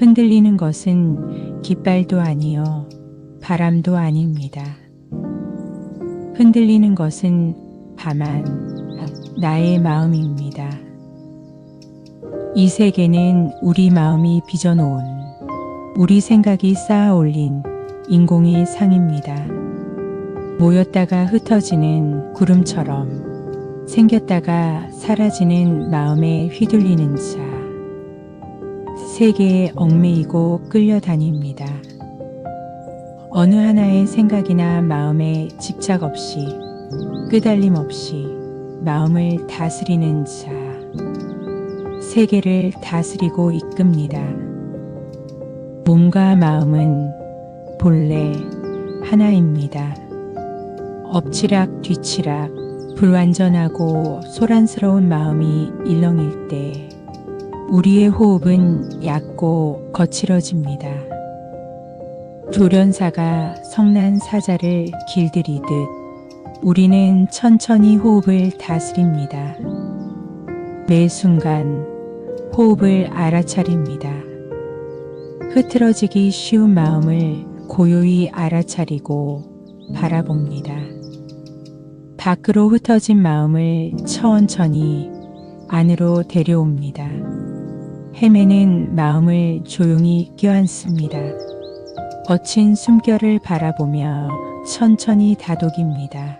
흔들리는 것은 깃발도 아니요 바람도 아닙니다. 흔들리는 것은 다만 나의 마음입니다. 이 세계는 우리 마음이 빚어놓은 우리 생각이 쌓아 올린 인공의 상입니다. 모였다가 흩어지는 구름처럼 생겼다가 사라지는 마음에 휘둘리는 자. 세계에 얽매이고 끌려다닙니다. 어느 하나의 생각이나 마음에 집착 없이 끄달림 없이 마음을 다스리는 자. 세계를 다스리고 이끕니다. 몸과 마음은 본래 하나입니다. 엎치락 뒤치락 불완전하고 소란스러운 마음이 일렁일 때 우리의 호흡은 얕고 거칠어집니다. 조련사가 성난 사자를 길들이듯 우리는 천천히 호흡을 다스립니다. 매 순간 호흡을 알아차립니다. 흐트러지기 쉬운 마음을 고요히 알아차리고 바라봅니다. 밖으로 흩어진 마음을 천천히 안으로 데려옵니다. 헤매는 마음을 조용히 껴안습니다. 거친 숨결을 바라보며 천천히 다독입니다.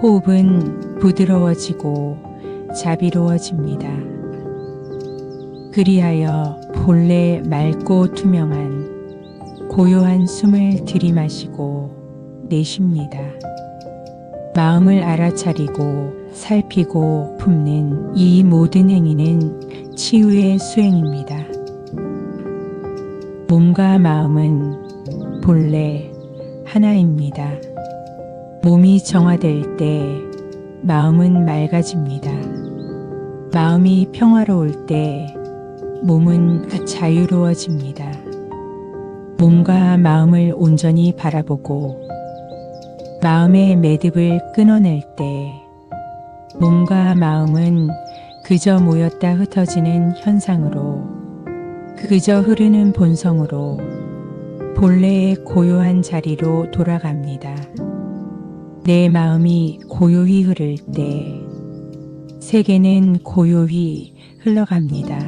호흡은 부드러워지고 자비로워집니다. 그리하여 본래 맑고 투명한 고요한 숨을 들이마시고 내쉽니다. 마음을 알아차리고 살피고 품는 이 모든 행위는 치유의 수행입니다. 몸과 마음은 본래 하나입니다. 몸이 정화될 때 마음은 맑아집니다. 마음이 평화로울 때 몸은 자유로워집니다. 몸과 마음을 온전히 바라보고 마음의 매듭을 끊어낼 때 몸과 마음은 그저 모였다 흩어지는 현상으로 그저 흐르는 본성으로 본래의 고요한 자리로 돌아갑니다. 내 마음이 고요히 흐를 때 세계는 고요히 흘러갑니다.